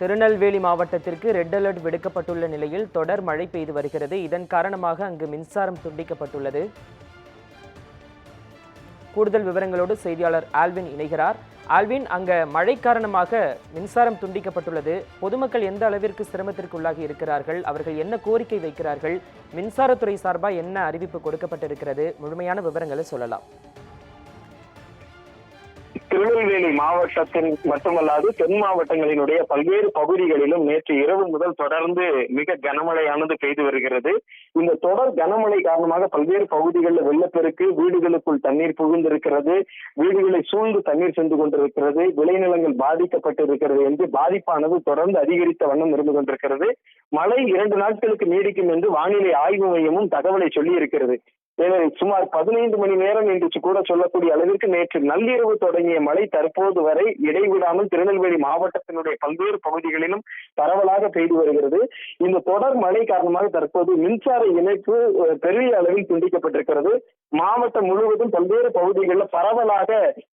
திருநெல்வேலி மாவட்டத்திற்கு red alert விடுக்கப்பட்டுள்ள நிலையில் தொடர் மழை பெய்து வருகிறது. இதன் காரணமாக அங்கு மின்சாரம் துண்டிக்கப்பட்டுள்ளது. கூடுதல் விவரங்களோடு செய்தியாளர் ஆல்வின் இணைகிறார். ஆல்வின் அங்க மழை காரணமாக மின்சாரம் துண்டிக்கப்பட்டுள்ளது. பொதுமக்கள் எந்த அளவிற்கு சிரமத்திற்கு உள்ளாகி இருக்கிறார்கள்? அவர்கள் என்ன கோரிக்கை வைக்கிறார்கள்? மின்சாரத்துறை சார்பாக என்ன அறிவிப்பு கொடுக்கப்பட்டிருக்கிறது? முழுமையான விவரங்களை சொல்லலாம். திருநெல்வேலி மாவட்டத்தின் மட்டுமல்லாது தென் மாவட்டங்களினுடைய பல்வேறு பகுதிகளிலும் நேற்று இரவு முதல் தொடர்ந்து மிக கனமழையானது பெய்து வருகிறது. இந்த தொடர் கனமழை காரணமாக பல்வேறு பகுதிகளில் வெள்ளப்பெருக்கு வீடுகளுக்குள் தண்ணீர் புகுந்திருக்கிறது வீடுகளை சூழ்ந்து தண்ணீர் சென்று கொண்டிருக்கிறது விளைநிலங்கள் பாதிக்கப்பட்டிருக்கிறது என்று பாதிப்பானது தொடர்ந்து அதிகரித்த வண்ணம் இருந்து கொண்டிருக்கிறது. மழை இரண்டு நாட்களுக்கு நீடிக்கும் என்று வானிலை ஆய்வு மையமும் தகவலை சொல்லி இருக்கிறது சுமார் பதினைந்து மணி நேரம் என்று கூட சொல்லக்கூடிய அளவிற்கு நேற்று நள்ளிரவு தொடங்கிய மழை தற்போது வரை இடைவிடாமல் திருநெல்வேலி மாவட்டத்தினுடைய பல்வேறு பகுதிகளிலும் பரவலாக பெய்து வருகிறது. இந்த தொடர் மழை காரணமாக தற்போது மின்சார இணைப்பு பெரிய அளவில் துண்டிக்கப்பட்டிருக்கிறது. மாவட்டம் முழுவதும் பல்வேறு பகுதிகளில் பரவலாக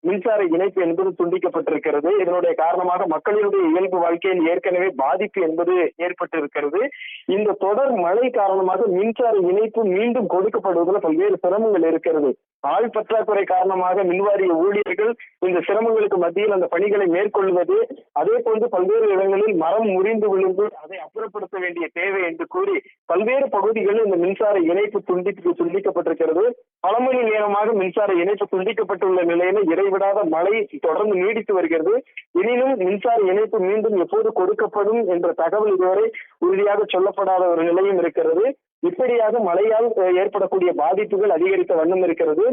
மின்சார இணைப்பு என்பது துண்டிக்கப்பட்டிருக்கிறது. இதனுடைய காரணமாக மக்களினுடைய இயல்பு வாழ்க்கையில் ஏற்கனவே பாதிப்பு என்பது ஏற்பட்டிருக்கிறது. இந்த தொடர் மழை காரணமாக மின்சார இணைப்பு மீண்டும் கொடுக்கப்படுவதில் பல்வேறு சிரமங்கள் இருக்கிறது. ஆள் பற்றாக்குறை காரணமாக மின்வாரிய ஊழியர்கள் இந்த சிரமங்களுக்கு மத்தியில் அந்த பணிகளை மேற்கொள்வது அதே போன்று பல்வேறு இடங்களில் மரம் முறிந்து விழுந்து அதை அப்புறப்படுத்த வேண்டிய தேவை என்று கூறி பல்வேறு பகுதிகளில் இந்த மின்சார இணைப்பு துண்டிப்பு துண்டிக்கப்பட்டிருக்கிறது. பல மணி நேரமாக மின்சார இணைப்பு துண்டிக்கப்பட்டுள்ள நிலையில இடைவிடாத மழை தொடர்ந்து நீடித்து வருகிறது. எனினும் மின்சார இணைப்பு மீண்டும் எப்போது கொடுக்கப்படும் என்ற தகவல் இதுவரை உறுதியாக சொல்லப்படாத ஒரு நிலையும் இருக்கிறது. இப்படியாக மழையால் ஏற்படக்கூடிய பாதிப்புகள் அதிகரித்த வண்ணம் இருக்கிறது.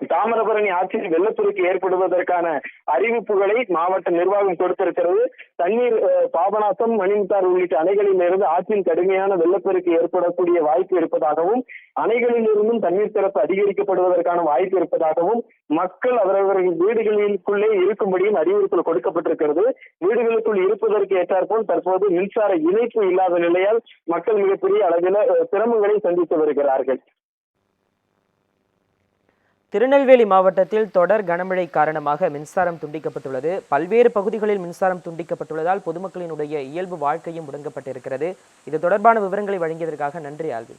தாமிரபரணி ஆற்றில் வெள்ளப்பெருக்கு ஏற்படுவதற்கான அறிவிப்புகளை மாவட்ட நிர்வாகம் கொடுத்திருக்கிறது. தண்ணீர் பாபநாசம் மணிமுத்தார் உள்ளிட்ட அணைகளில் இருந்து ஆற்றில் கடுமையான வெள்ளப்பெருக்கு ஏற்படக்கூடிய வாய்ப்பு இருப்பதாகவும் அணைகளில் இருந்தும் தண்ணீர் திறப்பு அதிகரிக்கப்படுவதற்கான வாய்ப்பு இருப்பதாகவும் மக்கள் அவரவர்கள் வீடுகளுக்குள்ளே இருக்கும்படியும் அறிவுறுத்தல் கொடுக்கப்பட்டிருக்கிறது. வீடுகளுக்குள் இருப்பதற்கு ஏற்றாற்போல் தற்போது மின்சார இணைப்பு இல்லாத நிலையால் மக்கள் மிகப்பெரிய அளவில் சிரமங்களை சந்தித்து வருகிறார்கள். திருநெல்வேலி மாவட்டத்தில் தொடர் கனமழை காரணமாக மின்சாரம் துண்டிக்கப்பட்டுள்ளது. பல்வேறு பகுதிகளில் மின்சாரம் துண்டிக்கப்பட்டுள்ளதால் பொதுமக்களினுடைய இயல்பு வாழ்க்கையும் முடங்கப்பட்டிருக்கிறது. இது தொடர்பான விவரங்களை வழங்கியதற்காக நன்றி ஆல்வி